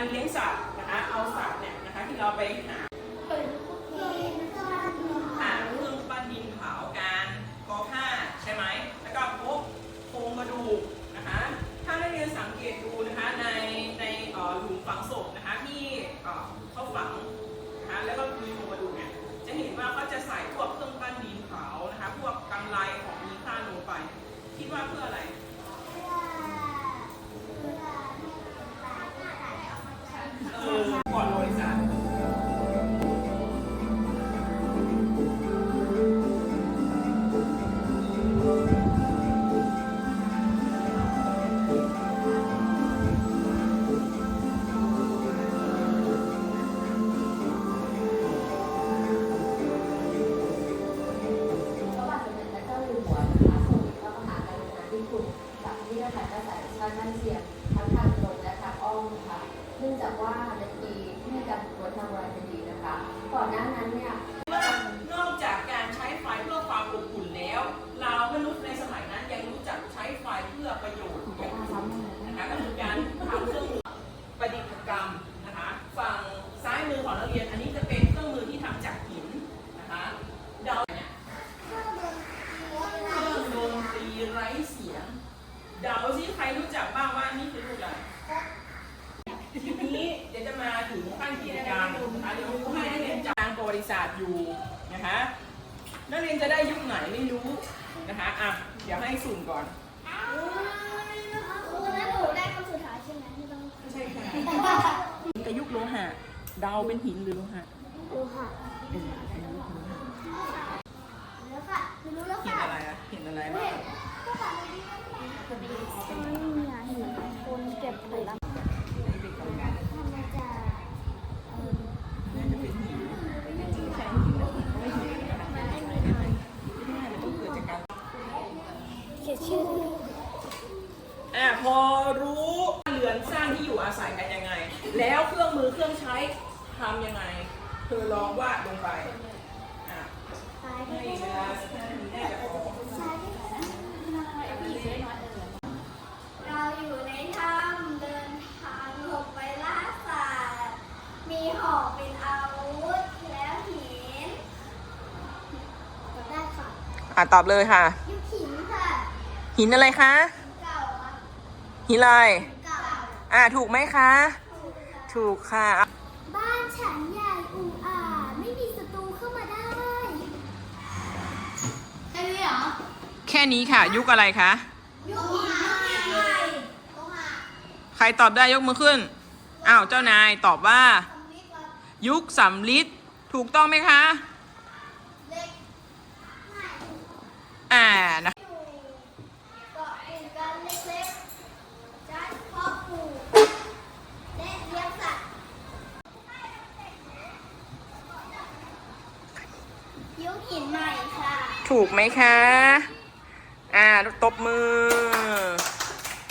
การเลี้ยงสัตว์นะคะเอาสัตว์เนี่ยนะคะที่เราไปหาหาเครื่องปั้นดินเผาการกอผ้าใช่ไหมแล้วก็พบโครงกระดูกนะคะถ้าได้เรียนสังเกตดูนะคะในในหลุมฝังศพนะคะที่เขาฝังนะคะแล้วก็มี จากว่าในปีที่มีการตรวจทางวรรณคดีนะคะ ก่อนหน้านั้นเนี่ย ว่านอกจากการใช้ไฟเพื่อความอบอุ่นแล้ว เรามนุษย์ในสมัยนั้นยังรู้จักใช้ไฟเพื่อประโยชน์อย่างอื่นนะคะก็คือการทำเครื่องมือประดิษฐกรรมนะคะ ฝั่งซ้ายมือของนักเรียนอันนี้จะเป็นเครื่องมือที่ทำจากหินนะคะเดาเนี่ยเครื่องดนตรีไร้เสียงเดาซิใครรู้จักบ้างว่านี่คือรูปอะไรทีนี้เดี๋ยวจะมาถึงขั้นกิจกรรมนะคะเดี๋ยวครูให้นักเรียนจางประวั ติศาสตร์อยู่นะคะนักเรียนจะได้ยุคไหนไม่รู้นะคะอะเดี๋ยวให้สุ่มก่อนใช่ค่ะกับยุคโลหะเดาเป็นหินหรือโลหะเป็นเป็นยุคโลหะเห็นอะไรอะเห็นอะไรบ้างเก็บผลไม้ เป็นกำลัง ทำมาจาก น่าจะเป็นหินไม่ใช่หินนะไม่หินนะคะไม่ใช่ไม่ใช่ไม่ได้มันต้องเกิดจากการ เขียนชื่ออะพอรู้เรือนสร้างที่อยู่อาศัยกันยังไง แล้วเครื่องมือเครื่องใช้ทำยังไง เธอลองวาดลงไปอะซ้ายให้ที่เวลาสักห้านาทีน่าจะพอซ้ายที่เราอยู่ในถ้ำเดินทางหลบไปล่าสัตว์มีหอกเป็นอาวุธแล้วหินตอบได้ค่ะ อะตอบเลยค่ะยุคหินค่ะ หินอะไรคะเก่าครับหินอะไรเก่าอะถูกไหมคะ ถูกค่ะ บ้านฉันใหญ่อู่อาจไม่มีศัตรูเข้ามาได้แค่นี้เหรอ แค่นี้ค่ะ ยุคอะไรคะ ยุคหินยุคหินใหม่โลหะใครตอบได้ยกมือขึ้น อ้าวเจ้านายตอบว่าสำลิดครับยุคสำลิดถูกต้องไหมคะเล็กไม่อ่านะ ยุคหินใหม่ค่ะ ถูกไหมคะ อ่าตบมือ